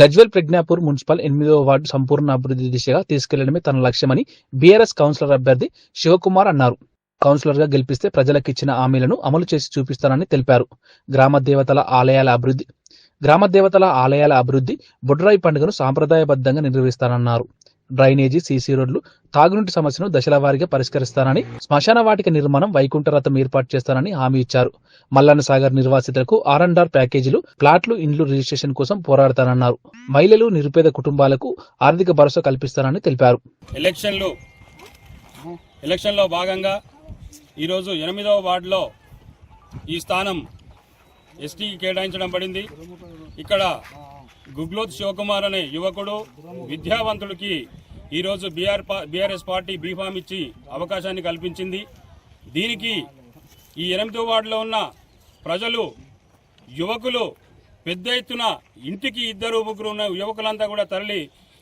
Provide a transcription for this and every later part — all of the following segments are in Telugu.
గజ్వెల్ ప్రజ్ఞాపూర్ మున్సిపల్ ఎనిమిదవ వార్డు సంపూర్ణ అభివృద్ధి దిశగా తీసుకెళ్ళడమే తన లక్ష్యమని బీఆర్ఎస్ కౌన్సిలర్ అభ్యర్థి శివకుమార్ అన్నారు. కౌన్సిలర్గా గెలిపిస్తే ప్రజలకిచ్చిన హామీలను అమలు చేసి చూపిస్తానని తెలిపారు. గ్రామ దేవతల ఆలయాల అభివృద్ధి గ్రామ దేవతల ఆలయాల అభివృద్ధి బుడ్రాయి పండుగను సాంప్రదాయబద్ధంగా నిర్వహిస్తానన్నారు. డ్రైనేజీ సీసీ రోడ్లు తాగునీటి సమస్యను దశల వారీగా పరిష్కరిస్తానని శ్మశాన వాటిక నిర్మాణం వైకుంఠరథం ఏర్పాటు చేస్తానని హామీ ఇచ్చారు. మల్లన్న సాగర్ నిర్వాసితులకు ఆర్ అండ్ ఆర్ ప్యాకేజీలు ప్లాట్లు ఇండ్లు రిజిస్ట్రేషన్ కోసం పోరాడతానన్నారు. మహిళలు నిరుపేద కుటుంబాలకు ఆర్థిక భరోసా కల్పిస్తానని తెలిపారు. ఎలక్షన్లు. ఎలక్షన్లో భాగంగా ఈరోజు ఎనిమిదవ వార్డులో ఈ స్థానం ఎస్టీకి కేటాయించడం పడింది. ఇక్కడ గుగ్లోత్ శివకుమార్ అనే యువకుడు విద్యావంతుడికి ఈరోజు బీఆర్ బీఆర్ఎస్ పార్టీ బీఫామ్ ఇచ్చి అవకాశాన్ని కల్పించింది. దీనికి ఈ ఎనిమిదో వార్డులో ఉన్న ప్రజలు యువకులు పెద్ద ఎత్తున ఇంటికి ఇద్దరు ముగ్గురు ఉన్న యువకులంతా కూడా తరలి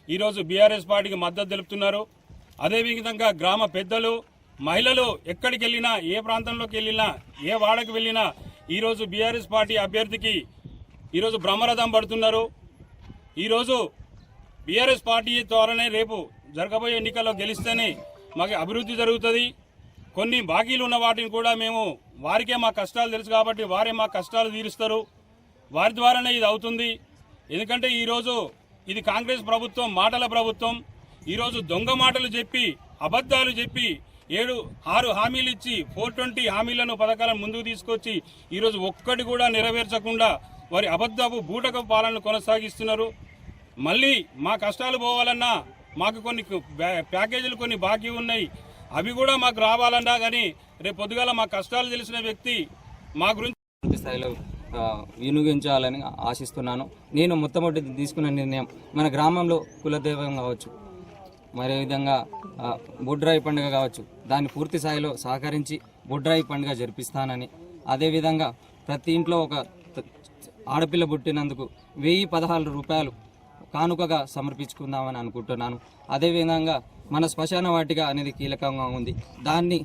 ఈరోజు బీఆర్ఎస్ పార్టీకి మద్దతు తెలుపుతున్నారు. అదేవిధంగా గ్రామ పెద్దలు మహిళలు ఎక్కడికి వెళ్ళినా ఏ ప్రాంతంలోకి వెళ్ళినా ఏ వాడకి వెళ్ళినా ఈరోజు బీఆర్ఎస్ పార్టీ అభ్యర్థికి ఈరోజు బ్రహ్మరథం పడుతున్నారు. ఈరోజు బీఆర్ఎస్ పార్టీ ద్వారానే రేపు జరగబోయే ఎన్నికల్లో గెలిస్తేనే మాకు అభివృద్ధి జరుగుతుంది. కొన్ని బాకీలు ఉన్న వాటిని కూడా మేము వారికే మా కష్టాలు తెలుసు కాబట్టి వారే మా కష్టాలు తీరుస్తారు. వారి ద్వారానే ఇది అవుతుంది. ఎందుకంటే ఈరోజు ఇది కాంగ్రెస్ ప్రభుత్వం మాటల ప్రభుత్వం. ఈరోజు దొంగ మాటలు చెప్పి అబద్ధాలు చెప్పి ఏడు ఆరు హామీలు ఇచ్చి ఫోర్ ట్వంటీ హామీలను పథకాలను ముందుకు తీసుకొచ్చి ఈరోజు ఒక్కటి కూడా నెరవేర్చకుండా వారి అబద్ధపు బూటక పాలనను కొనసాగిస్తున్నారు. మళ్ళీ మా కష్టాలు పోవాలన్నా మాకు కొన్ని బ్యా- ప్యాకేజీలు కొన్ని బాకీ ఉన్నాయి. అవి కూడా మాకు రావాలన్నా కానీ రేపు పొద్దుగాల మా కష్టాలు తెలిసిన వ్యక్తి మా గురించి స్థాయిలో వినియోగించాలని ఆశిస్తున్నాను. నేను మొట్టమొదటి తీసుకున్న నిర్ణయం మన గ్రామంలో కులదైవం కావచ్చు. మరే విధంగా బుడ్రాయి పండుగ కావచ్చు. దాన్ని పూర్తి స్థాయిలో సహకరించి బుడ్రాయి పండుగ జరిపిస్తానని. అదేవిధంగా ప్రతి ఇంట్లో ఒక ఆడపిల్ల పుట్టినందుకు వెయ్యి పదహారు రూపాయలు కానుకగా సమర్పించుకుందామని అనుకుంటున్నాను. అదేవిధంగా మన శ్మశాన వాటిక అనేది కీలకంగా ఉంది. దాన్ని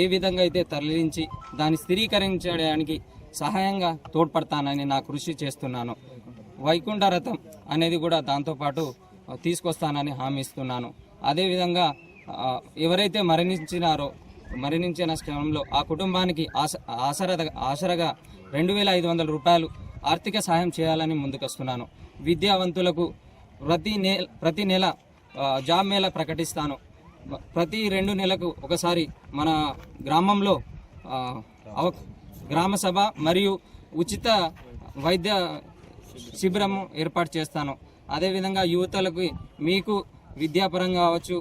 ఏ విధంగా అయితే తరలించి దాన్ని స్థిరీకరించడానికి సహాయంగా తోడ్పడతానని నా కృషి చేస్తున్నాను. వైకుంఠ రథం అనేది కూడా దాంతోపాటు తీసుకొస్తానని హామీ ఇస్తున్నాను. అదేవిధంగా ఎవరైతే మరణించినారో మరణించిన క్షణంలో ఆ కుటుంబానికి ఆశ ఆసర ఆసరగా రెండు వేల ఐదు వందల రూపాయలు ఆర్థిక సహాయం చేయాలని ముందుకొస్తున్నాను. విద్యావంతులకు ప్రతి నే ప్రతి నెల జాబ్ మేళ ప్రకటిస్తాను. ప్రతి రెండు నెలలకు ఒకసారి మన గ్రామంలో గ్రామ సభ మరియు ఉచిత వైద్య శిబిరము ఏర్పాటు చేస్తాను. అదేవిధంగా యువతలకు మీకు విద్యాపరంగా కావచ్చు